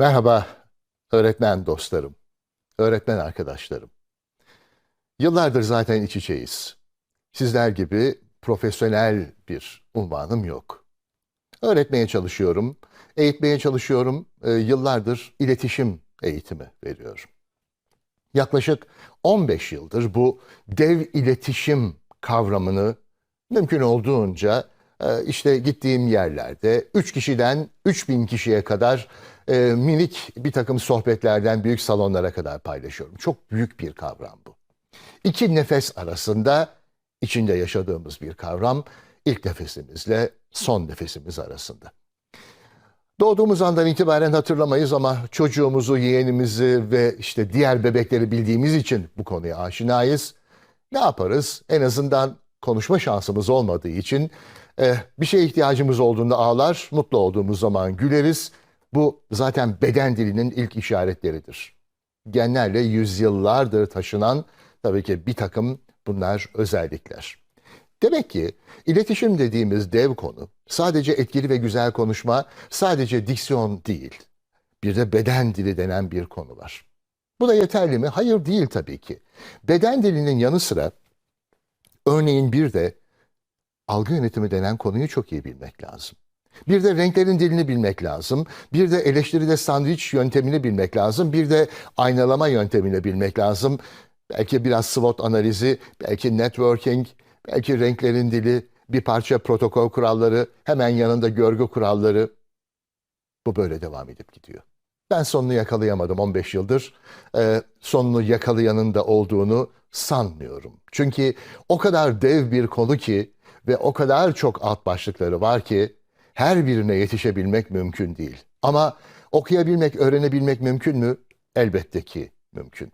Merhaba öğretmen dostlarım, öğretmen arkadaşlarım. Yıllardır zaten iç içeyiz. Sizler gibi profesyonel bir unvanım yok. Öğretmeye çalışıyorum, eğitmeye çalışıyorum. Ee, yıllardır iletişim eğitimi veriyorum. Yaklaşık 15 yıldır bu dev iletişim kavramını mümkün olduğunca e, işte gittiğim yerlerde 3 kişiden 3000 kişiye kadar e, minik bir takım sohbetlerden büyük salonlara kadar paylaşıyorum. Çok büyük bir kavram bu. İki nefes arasında içinde yaşadığımız bir kavram ilk nefesimizle son nefesimiz arasında. Doğduğumuz andan itibaren hatırlamayız ama çocuğumuzu, yeğenimizi ve işte diğer bebekleri bildiğimiz için bu konuya aşinayız. Ne yaparız? En azından konuşma şansımız olmadığı için e, bir şeye ihtiyacımız olduğunda ağlar, mutlu olduğumuz zaman güleriz. Bu zaten beden dilinin ilk işaretleridir. Genlerle yüzyıllardır taşınan tabii ki bir takım bunlar özellikler. Demek ki iletişim dediğimiz dev konu sadece etkili ve güzel konuşma, sadece diksiyon değil. Bir de beden dili denen bir konu var. Bu da yeterli mi? Hayır değil tabii ki. Beden dilinin yanı sıra örneğin bir de algı yönetimi denen konuyu çok iyi bilmek lazım. Bir de renklerin dilini bilmek lazım. Bir de eleştiride sandviç yöntemini bilmek lazım. Bir de aynalama yöntemini bilmek lazım. Belki biraz SWOT analizi, belki networking, belki renklerin dili, bir parça protokol kuralları, hemen yanında görgü kuralları. Bu böyle devam edip gidiyor. Ben sonunu yakalayamadım 15 yıldır. Ee, sonunu yakalayanın da olduğunu sanmıyorum. Çünkü o kadar dev bir konu ki ve o kadar çok alt başlıkları var ki her birine yetişebilmek mümkün değil. Ama okuyabilmek, öğrenebilmek mümkün mü? Elbette ki mümkün.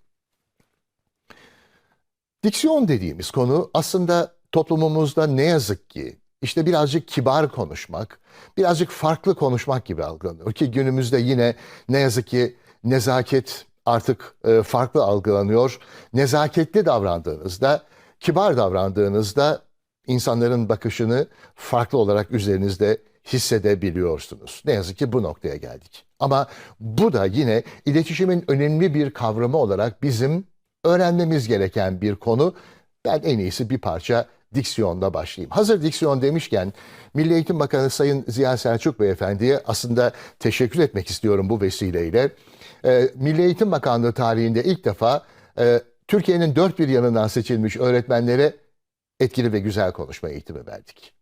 Diksiyon dediğimiz konu aslında toplumumuzda ne yazık ki işte birazcık kibar konuşmak, birazcık farklı konuşmak gibi algılanıyor ki günümüzde yine ne yazık ki nezaket artık e, farklı algılanıyor. Nezaketli davrandığınızda, kibar davrandığınızda insanların bakışını farklı olarak üzerinizde hissedebiliyorsunuz. Ne yazık ki bu noktaya geldik. Ama bu da yine iletişimin önemli bir kavramı olarak bizim öğrenmemiz gereken bir konu. Ben en iyisi bir parça diksiyonda başlayayım. Hazır diksiyon demişken Milli Eğitim Bakanı Sayın Ziya Selçuk Beyefendi'ye aslında teşekkür etmek istiyorum bu vesileyle. Ee, Milli Eğitim Bakanlığı tarihinde ilk defa e, Türkiye'nin dört bir yanından seçilmiş öğretmenlere etkili ve güzel konuşma eğitimi verdik.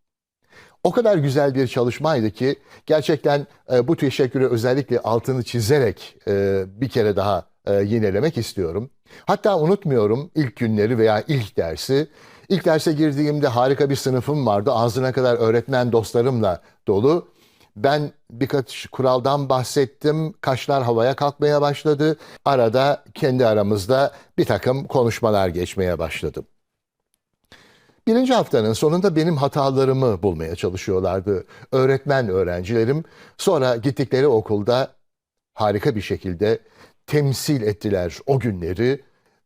O kadar güzel bir çalışmaydı ki gerçekten e, bu teşekkürü özellikle altını çizerek e, bir kere daha e, yinelemek istiyorum. Hatta unutmuyorum ilk günleri veya ilk dersi. İlk derse girdiğimde harika bir sınıfım vardı. Ağzına kadar öğretmen dostlarımla dolu. Ben birkaç kuraldan bahsettim. Kaşlar havaya kalkmaya başladı. Arada kendi aramızda bir takım konuşmalar geçmeye başladım. Birinci haftanın sonunda benim hatalarımı bulmaya çalışıyorlardı öğretmen öğrencilerim. Sonra gittikleri okulda harika bir şekilde temsil ettiler o günleri.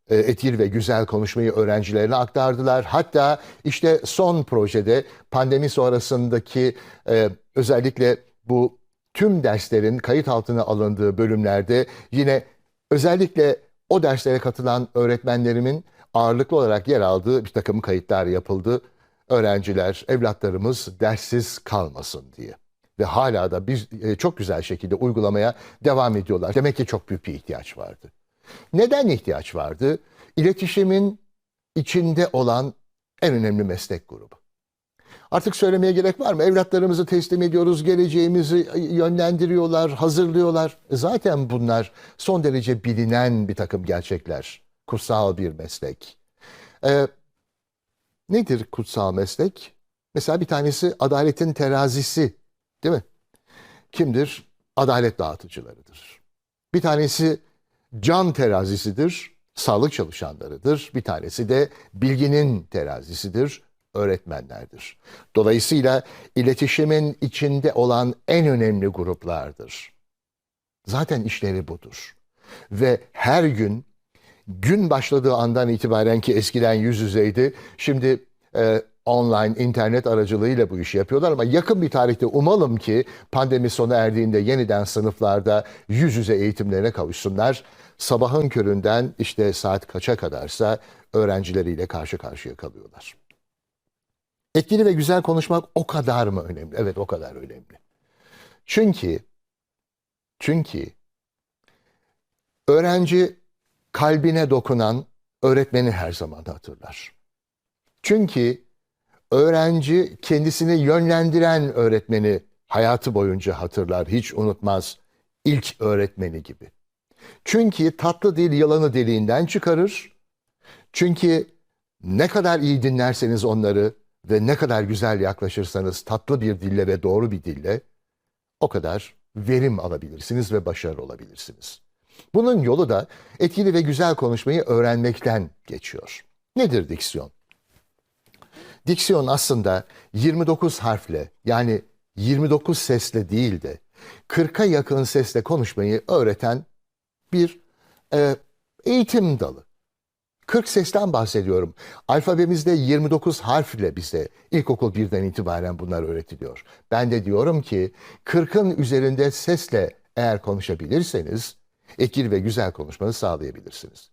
E, etkili ve güzel konuşmayı öğrencilerine aktardılar. Hatta işte son projede pandemi sonrasındaki e, özellikle bu tüm derslerin kayıt altına alındığı bölümlerde yine özellikle o derslere katılan öğretmenlerimin ağırlıklı olarak yer aldığı bir takım kayıtlar yapıldı. Öğrenciler, evlatlarımız derssiz kalmasın diye. Ve hala da bir, e, çok güzel şekilde uygulamaya devam ediyorlar. Demek ki çok büyük bir ihtiyaç vardı. Neden ihtiyaç vardı? İletişimin içinde olan en önemli meslek grubu. Artık söylemeye gerek var mı? Evlatlarımızı teslim ediyoruz, geleceğimizi yönlendiriyorlar, hazırlıyorlar. E zaten bunlar son derece bilinen bir takım gerçekler. Kutsal bir meslek. Ee, nedir kutsal meslek? Mesela bir tanesi adaletin terazisi, değil mi? Kimdir? Adalet dağıtıcılarıdır. Bir tanesi can terazisidir, sağlık çalışanlarıdır. Bir tanesi de bilginin terazisidir, öğretmenlerdir. Dolayısıyla iletişimin içinde olan en önemli gruplardır. Zaten işleri budur. Ve her gün gün başladığı andan itibaren ki eskiden yüz yüzeydi, şimdi e, online, internet aracılığıyla bu işi yapıyorlar ama yakın bir tarihte umalım ki pandemi sona erdiğinde yeniden sınıflarda yüz yüze eğitimlerine kavuşsunlar. Sabahın köründen işte saat kaça kadarsa öğrencileriyle karşı karşıya kalıyorlar. Etkili ve güzel konuşmak o kadar mı önemli? Evet o kadar önemli. Çünkü çünkü öğrenci kalbine dokunan öğretmeni her zaman hatırlar. Çünkü öğrenci kendisini yönlendiren öğretmeni hayatı boyunca hatırlar, hiç unutmaz. İlk öğretmeni gibi. Çünkü tatlı dil yalanı deliğinden çıkarır. Çünkü ne kadar iyi dinlerseniz onları ve ne kadar güzel yaklaşırsanız tatlı bir dille ve doğru bir dille o kadar verim alabilirsiniz ve başarılı olabilirsiniz. Bunun yolu da etkili ve güzel konuşmayı öğrenmekten geçiyor. Nedir diksiyon? Diksiyon aslında 29 harfle yani 29 sesle değil de 40'a yakın sesle konuşmayı öğreten bir e, eğitim dalı. 40 sesten bahsediyorum. Alfabemizde 29 harfle bize ilkokul birden itibaren bunlar öğretiliyor. Ben de diyorum ki 40'ın üzerinde sesle eğer konuşabilirseniz etkili ve güzel konuşmanı sağlayabilirsiniz.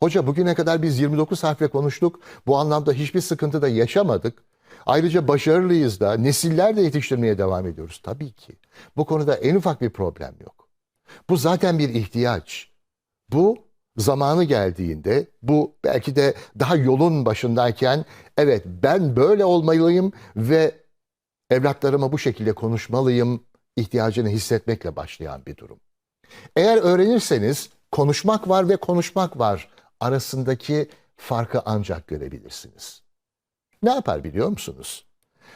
Hoca bugüne kadar biz 29 harfle konuştuk. Bu anlamda hiçbir sıkıntı da yaşamadık. Ayrıca başarılıyız da nesiller de yetiştirmeye devam ediyoruz. Tabii ki. Bu konuda en ufak bir problem yok. Bu zaten bir ihtiyaç. Bu zamanı geldiğinde bu belki de daha yolun başındayken evet ben böyle olmalıyım ve evlatlarıma bu şekilde konuşmalıyım ihtiyacını hissetmekle başlayan bir durum. Eğer öğrenirseniz konuşmak var ve konuşmak var arasındaki farkı ancak görebilirsiniz. Ne yapar biliyor musunuz?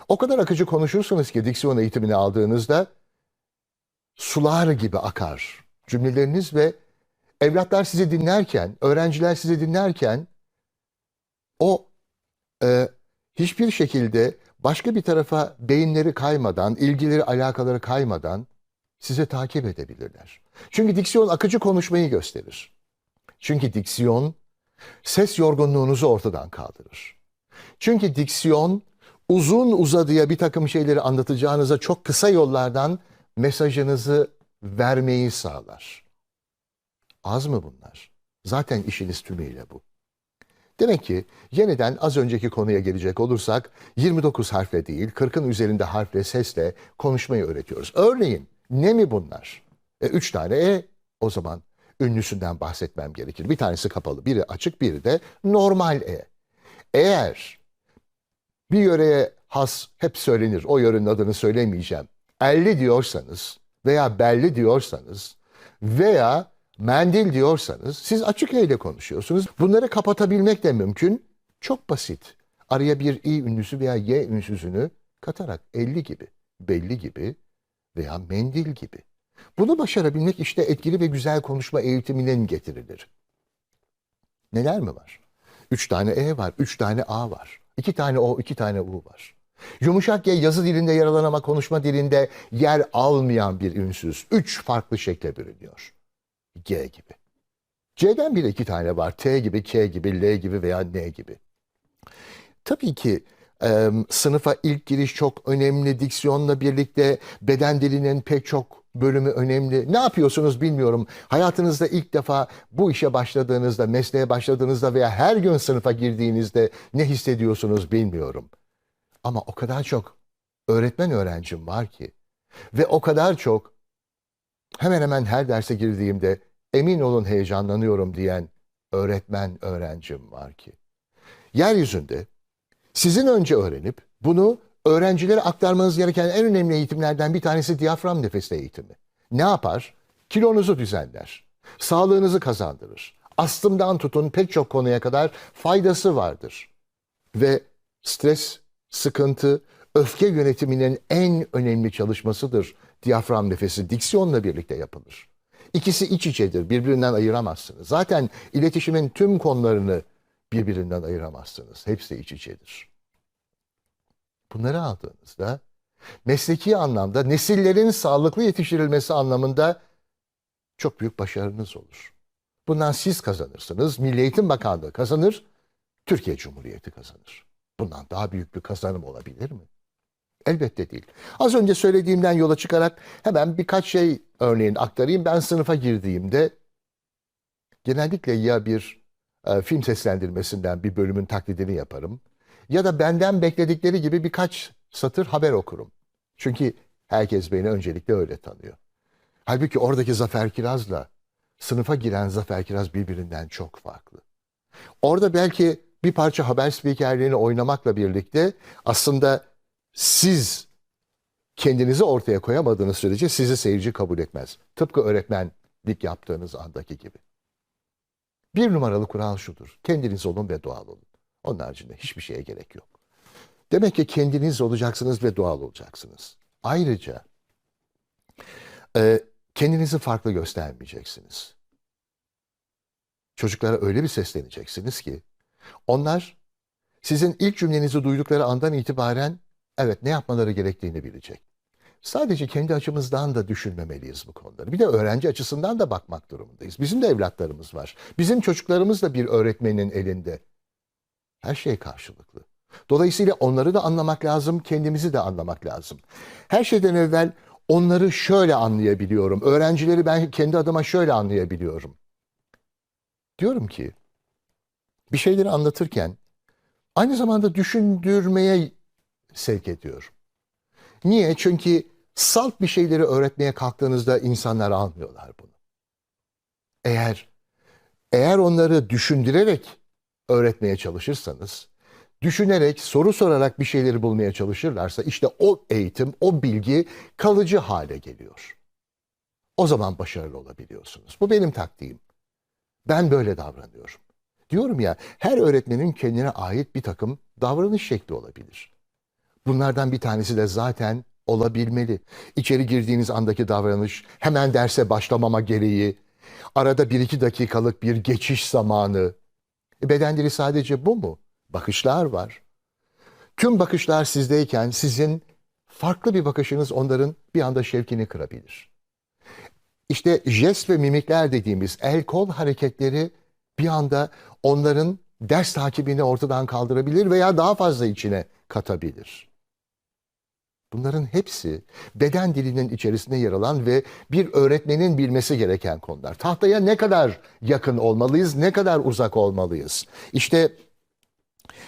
O kadar akıcı konuşursunuz ki diksiyon eğitimini aldığınızda sular gibi akar cümleleriniz ve evlatlar sizi dinlerken, öğrenciler sizi dinlerken o e, hiçbir şekilde başka bir tarafa beyinleri kaymadan, ilgileri, alakaları kaymadan size takip edebilirler. Çünkü diksiyon akıcı konuşmayı gösterir. Çünkü diksiyon ses yorgunluğunuzu ortadan kaldırır. Çünkü diksiyon uzun uzadıya bir takım şeyleri anlatacağınıza çok kısa yollardan mesajınızı vermeyi sağlar. Az mı bunlar? Zaten işiniz tümüyle bu. Demek ki yeniden az önceki konuya gelecek olursak 29 harfle değil 40'ın üzerinde harfle sesle konuşmayı öğretiyoruz. Örneğin ne mi bunlar? E, üç tane E o zaman ünlüsünden bahsetmem gerekir. Bir tanesi kapalı, biri açık, biri de normal E. Eğer bir yöreye has hep söylenir, o yörenin adını söylemeyeceğim. Elli diyorsanız veya belli diyorsanız veya mendil diyorsanız siz açık E ile konuşuyorsunuz. Bunları kapatabilmek de mümkün. Çok basit. Araya bir i ünlüsü veya y ünsüzünü katarak 50 gibi, belli gibi veya mendil gibi. Bunu başarabilmek işte etkili ve güzel konuşma eğitiminin getirilir. Neler mi var? Üç tane E var, üç tane A var. iki tane O, iki tane U var. Yumuşak G yazı dilinde yer alan ama konuşma dilinde yer almayan bir ünsüz. Üç farklı şekle bürünüyor. G gibi. C'den bile iki tane var. T gibi, K gibi, L gibi veya N gibi. Tabii ki e, sınıfa ilk giriş çok önemli. Diksiyonla birlikte beden dilinin pek çok bölümü önemli. Ne yapıyorsunuz bilmiyorum. Hayatınızda ilk defa bu işe başladığınızda, mesleğe başladığınızda veya her gün sınıfa girdiğinizde ne hissediyorsunuz bilmiyorum. Ama o kadar çok öğretmen öğrencim var ki ve o kadar çok hemen hemen her derse girdiğimde emin olun heyecanlanıyorum diyen öğretmen öğrencim var ki. Yeryüzünde sizin önce öğrenip bunu öğrencilere aktarmanız gereken en önemli eğitimlerden bir tanesi diyafram nefes eğitimi. Ne yapar? Kilonuzu düzenler. Sağlığınızı kazandırır. Astımdan tutun pek çok konuya kadar faydası vardır. Ve stres, sıkıntı, öfke yönetiminin en önemli çalışmasıdır diyafram nefesi. Diksiyonla birlikte yapılır. İkisi iç içedir. Birbirinden ayıramazsınız. Zaten iletişimin tüm konularını birbirinden ayıramazsınız. Hepsi iç içedir. Bunları aldığınızda mesleki anlamda nesillerin sağlıklı yetiştirilmesi anlamında çok büyük başarınız olur. Bundan siz kazanırsınız, Milli Eğitim Bakanlığı kazanır, Türkiye Cumhuriyeti kazanır. Bundan daha büyük bir kazanım olabilir mi? Elbette değil. Az önce söylediğimden yola çıkarak hemen birkaç şey örneğin aktarayım. Ben sınıfa girdiğimde genellikle ya bir e, film seslendirmesinden bir bölümün taklidini yaparım ya da benden bekledikleri gibi birkaç satır haber okurum. Çünkü herkes beni öncelikle öyle tanıyor. Halbuki oradaki Zafer Kiraz'la sınıfa giren Zafer Kiraz birbirinden çok farklı. Orada belki bir parça haber spikerliğini oynamakla birlikte aslında siz kendinizi ortaya koyamadığınız sürece sizi seyirci kabul etmez. Tıpkı öğretmenlik yaptığınız andaki gibi. Bir numaralı kural şudur. Kendiniz olun ve doğal olun. Onun haricinde hiçbir şeye gerek yok. Demek ki kendiniz olacaksınız ve doğal olacaksınız. Ayrıca e, kendinizi farklı göstermeyeceksiniz. Çocuklara öyle bir sesleneceksiniz ki onlar sizin ilk cümlenizi duydukları andan itibaren evet ne yapmaları gerektiğini bilecek. Sadece kendi açımızdan da düşünmemeliyiz bu konuları. Bir de öğrenci açısından da bakmak durumundayız. Bizim de evlatlarımız var. Bizim çocuklarımız da bir öğretmenin elinde. Her şey karşılıklı. Dolayısıyla onları da anlamak lazım, kendimizi de anlamak lazım. Her şeyden evvel onları şöyle anlayabiliyorum. Öğrencileri ben kendi adıma şöyle anlayabiliyorum. Diyorum ki bir şeyleri anlatırken aynı zamanda düşündürmeye sevk ediyor. Niye? Çünkü salt bir şeyleri öğretmeye kalktığınızda insanlar almıyorlar bunu. Eğer eğer onları düşündürerek öğretmeye çalışırsanız, düşünerek, soru sorarak bir şeyleri bulmaya çalışırlarsa işte o eğitim, o bilgi kalıcı hale geliyor. O zaman başarılı olabiliyorsunuz. Bu benim taktiğim. Ben böyle davranıyorum. Diyorum ya her öğretmenin kendine ait bir takım davranış şekli olabilir. Bunlardan bir tanesi de zaten olabilmeli. İçeri girdiğiniz andaki davranış, hemen derse başlamama gereği, arada bir iki dakikalık bir geçiş zamanı. E, beden dili sadece bu mu? Bakışlar var. Tüm bakışlar sizdeyken sizin farklı bir bakışınız onların bir anda şevkini kırabilir. İşte jest ve mimikler dediğimiz el kol hareketleri bir anda onların ders takibini ortadan kaldırabilir veya daha fazla içine katabilir. Bunların hepsi beden dilinin içerisinde yer alan ve bir öğretmenin bilmesi gereken konular. Tahtaya ne kadar yakın olmalıyız, ne kadar uzak olmalıyız? İşte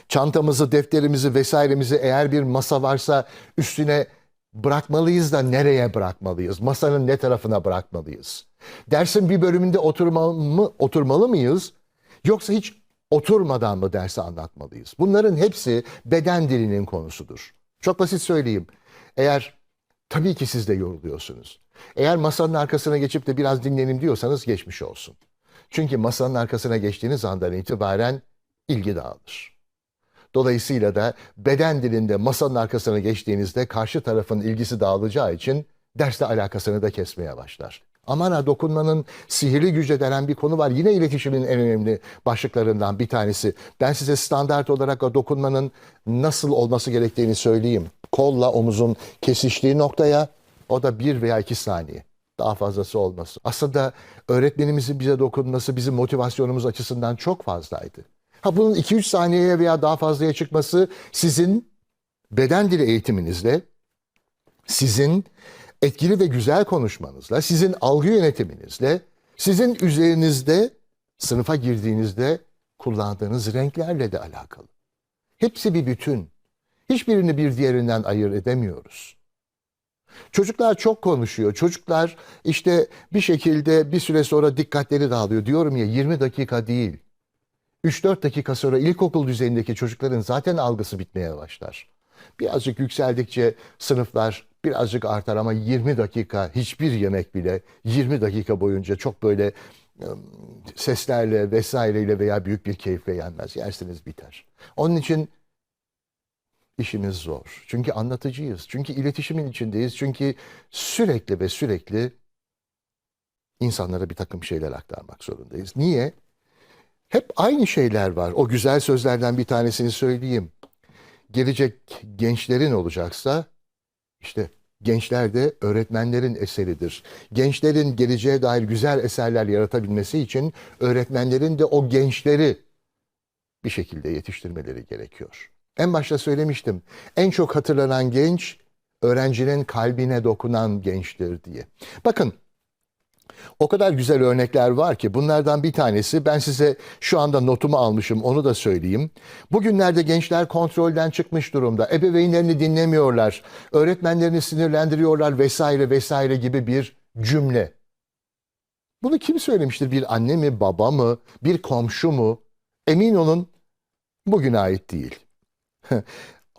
çantamızı, defterimizi vesairemizi eğer bir masa varsa üstüne bırakmalıyız da nereye bırakmalıyız? Masanın ne tarafına bırakmalıyız? Dersin bir bölümünde oturmalı, mı, oturmalı mıyız? Yoksa hiç oturmadan mı dersi anlatmalıyız? Bunların hepsi beden dilinin konusudur. Çok basit söyleyeyim. Eğer tabii ki siz de yoruluyorsunuz. Eğer masanın arkasına geçip de biraz dinlenim diyorsanız geçmiş olsun. Çünkü masanın arkasına geçtiğiniz andan itibaren ilgi dağılır. Dolayısıyla da beden dilinde masanın arkasına geçtiğinizde karşı tarafın ilgisi dağılacağı için derste alakasını da kesmeye başlar. Aman ha dokunmanın sihirli gücü denen bir konu var. Yine iletişimin en önemli başlıklarından bir tanesi. Ben size standart olarak o dokunmanın nasıl olması gerektiğini söyleyeyim. Kolla omuzun kesiştiği noktaya o da bir veya iki saniye. Daha fazlası olması. Aslında öğretmenimizin bize dokunması bizim motivasyonumuz açısından çok fazlaydı. Ha bunun 2-3 saniyeye veya daha fazlaya çıkması sizin beden dili eğitiminizle, sizin etkili ve güzel konuşmanızla, sizin algı yönetiminizle, sizin üzerinizde sınıfa girdiğinizde kullandığınız renklerle de alakalı. Hepsi bir bütün. Hiçbirini bir diğerinden ayırt edemiyoruz. Çocuklar çok konuşuyor. Çocuklar işte bir şekilde bir süre sonra dikkatleri dağılıyor. Diyorum ya 20 dakika değil. 3-4 dakika sonra ilkokul düzeyindeki çocukların zaten algısı bitmeye başlar. Birazcık yükseldikçe sınıflar birazcık artar ama 20 dakika hiçbir yemek bile 20 dakika boyunca çok böyle seslerle vesaireyle veya büyük bir keyifle yenmez. Yersiniz biter. Onun için işimiz zor. Çünkü anlatıcıyız. Çünkü iletişimin içindeyiz. Çünkü sürekli ve sürekli insanlara bir takım şeyler aktarmak zorundayız. Niye? Hep aynı şeyler var. O güzel sözlerden bir tanesini söyleyeyim. Gelecek gençlerin olacaksa işte gençler de öğretmenlerin eseridir. Gençlerin geleceğe dair güzel eserler yaratabilmesi için öğretmenlerin de o gençleri bir şekilde yetiştirmeleri gerekiyor. En başta söylemiştim. En çok hatırlanan genç öğrencinin kalbine dokunan gençtir diye. Bakın o kadar güzel örnekler var ki bunlardan bir tanesi ben size şu anda notumu almışım onu da söyleyeyim. Bugünlerde gençler kontrolden çıkmış durumda. Ebeveynlerini dinlemiyorlar. Öğretmenlerini sinirlendiriyorlar vesaire vesaire gibi bir cümle. Bunu kim söylemiştir? Bir anne mi, baba mı, bir komşu mu? Emin olun bugüne ait değil.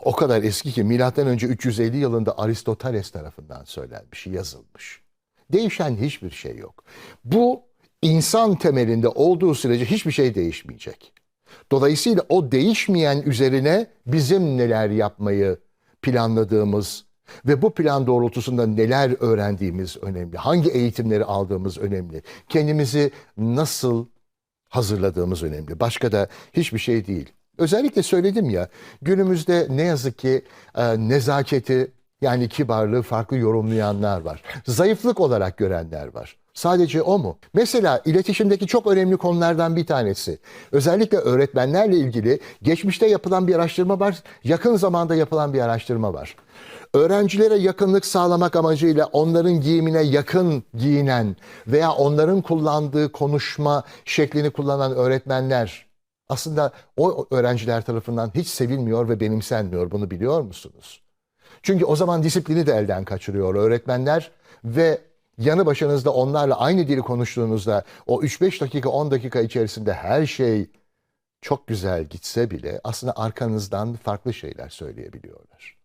o kadar eski ki milattan önce 350 yılında Aristoteles tarafından söylenmiş, yazılmış. Değişen hiçbir şey yok. Bu insan temelinde olduğu sürece hiçbir şey değişmeyecek. Dolayısıyla o değişmeyen üzerine bizim neler yapmayı planladığımız ve bu plan doğrultusunda neler öğrendiğimiz önemli. Hangi eğitimleri aldığımız önemli. Kendimizi nasıl hazırladığımız önemli. Başka da hiçbir şey değil. Özellikle söyledim ya günümüzde ne yazık ki e, nezaketi yani kibarlığı farklı yorumlayanlar var. Zayıflık olarak görenler var. Sadece o mu? Mesela iletişimdeki çok önemli konulardan bir tanesi. Özellikle öğretmenlerle ilgili geçmişte yapılan bir araştırma var, yakın zamanda yapılan bir araştırma var. Öğrencilere yakınlık sağlamak amacıyla onların giyimine yakın giyinen veya onların kullandığı konuşma şeklini kullanan öğretmenler aslında o öğrenciler tarafından hiç sevilmiyor ve benimsenmiyor. Bunu biliyor musunuz? Çünkü o zaman disiplini de elden kaçırıyor öğretmenler ve yanı başınızda onlarla aynı dili konuştuğunuzda o 3-5 dakika 10 dakika içerisinde her şey çok güzel gitse bile aslında arkanızdan farklı şeyler söyleyebiliyorlar.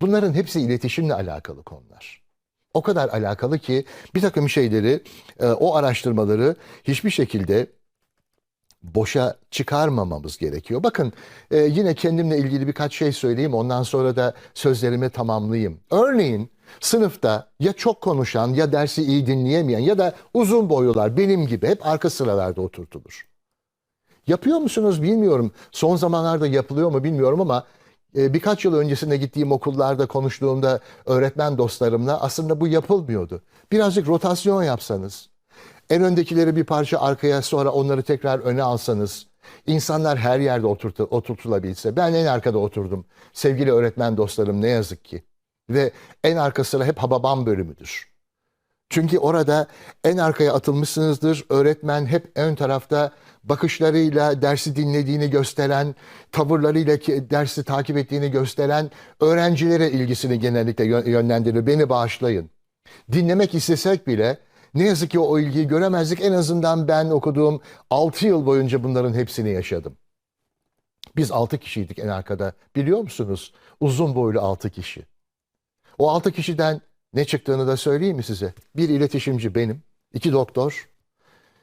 Bunların hepsi iletişimle alakalı konular. O kadar alakalı ki bir takım şeyleri, e, o araştırmaları hiçbir şekilde boşa çıkarmamamız gerekiyor. Bakın e, yine kendimle ilgili birkaç şey söyleyeyim ondan sonra da sözlerimi tamamlayayım. Örneğin sınıfta ya çok konuşan ya dersi iyi dinleyemeyen ya da uzun boylular benim gibi hep arka sıralarda oturtulur. Yapıyor musunuz bilmiyorum. Son zamanlarda yapılıyor mu bilmiyorum ama e, birkaç yıl öncesinde gittiğim okullarda konuştuğumda öğretmen dostlarımla aslında bu yapılmıyordu. Birazcık rotasyon yapsanız. En öndekileri bir parça arkaya sonra onları tekrar öne alsanız. insanlar her yerde oturtu, oturtulabilse. Ben en arkada oturdum. Sevgili öğretmen dostlarım ne yazık ki. Ve en arka sıra hep Hababam bölümüdür. Çünkü orada en arkaya atılmışsınızdır. Öğretmen hep ön tarafta bakışlarıyla dersi dinlediğini gösteren, tavırlarıyla dersi takip ettiğini gösteren öğrencilere ilgisini genellikle yönlendirir. Beni bağışlayın. Dinlemek istesek bile ne yazık ki o ilgiyi göremezdik. En azından ben okuduğum 6 yıl boyunca bunların hepsini yaşadım. Biz 6 kişiydik en arkada. Biliyor musunuz? Uzun boylu 6 kişi. O 6 kişiden ne çıktığını da söyleyeyim mi size? Bir iletişimci benim, iki doktor,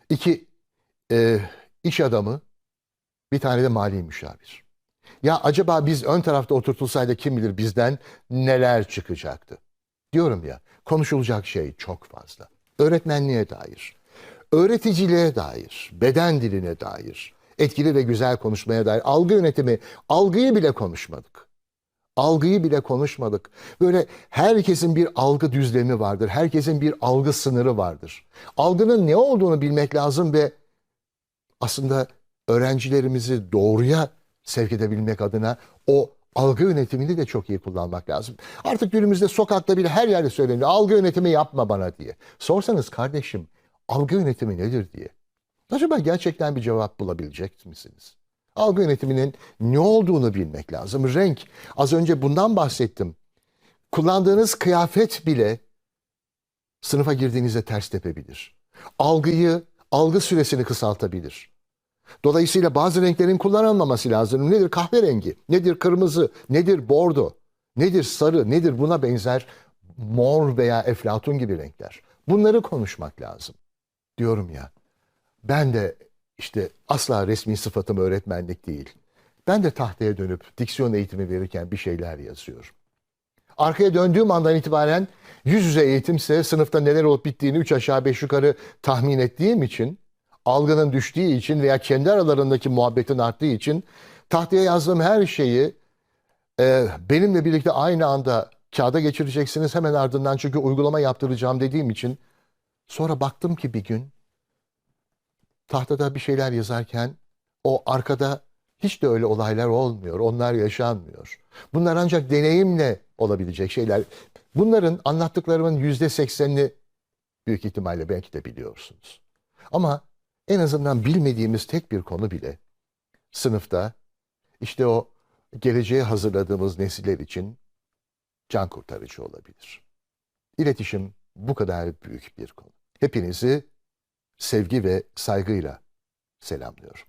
iki e, iş adamı, bir tane de mali müşavir. Ya acaba biz ön tarafta oturtulsaydı kim bilir bizden neler çıkacaktı? Diyorum ya, konuşulacak şey çok fazla öğretmenliğe dair, öğreticiliğe dair, beden diline dair, etkili ve güzel konuşmaya dair, algı yönetimi, algıyı bile konuşmadık. Algıyı bile konuşmadık. Böyle herkesin bir algı düzlemi vardır. Herkesin bir algı sınırı vardır. Algının ne olduğunu bilmek lazım ve aslında öğrencilerimizi doğruya sevk edebilmek adına o algı yönetimini de çok iyi kullanmak lazım. Artık günümüzde sokakta bile her yerde söyleniyor. Algı yönetimi yapma bana diye. Sorsanız kardeşim algı yönetimi nedir diye. Acaba gerçekten bir cevap bulabilecek misiniz? Algı yönetiminin ne olduğunu bilmek lazım. Renk. Az önce bundan bahsettim. Kullandığınız kıyafet bile sınıfa girdiğinizde ters tepebilir. Algıyı, algı süresini kısaltabilir. Dolayısıyla bazı renklerin kullanılmaması lazım. Nedir kahverengi? Nedir kırmızı? Nedir bordo? Nedir sarı? Nedir buna benzer mor veya eflatun gibi renkler? Bunları konuşmak lazım. Diyorum ya. Ben de işte asla resmi sıfatım öğretmenlik değil. Ben de tahtaya dönüp diksiyon eğitimi verirken bir şeyler yazıyorum. Arkaya döndüğüm andan itibaren yüz yüze eğitimse sınıfta neler olup bittiğini üç aşağı beş yukarı tahmin ettiğim için algının düştüğü için veya kendi aralarındaki muhabbetin arttığı için tahtaya yazdığım her şeyi e, benimle birlikte aynı anda kağıda geçireceksiniz hemen ardından çünkü uygulama yaptıracağım dediğim için sonra baktım ki bir gün tahtada bir şeyler yazarken o arkada Hiç de öyle olaylar olmuyor. Onlar yaşanmıyor. Bunlar ancak deneyimle olabilecek şeyler. Bunların anlattıklarımın yüzde seksenini büyük ihtimalle belki de biliyorsunuz. Ama en azından bilmediğimiz tek bir konu bile sınıfta işte o geleceğe hazırladığımız nesiller için can kurtarıcı olabilir. İletişim bu kadar büyük bir konu. Hepinizi sevgi ve saygıyla selamlıyorum.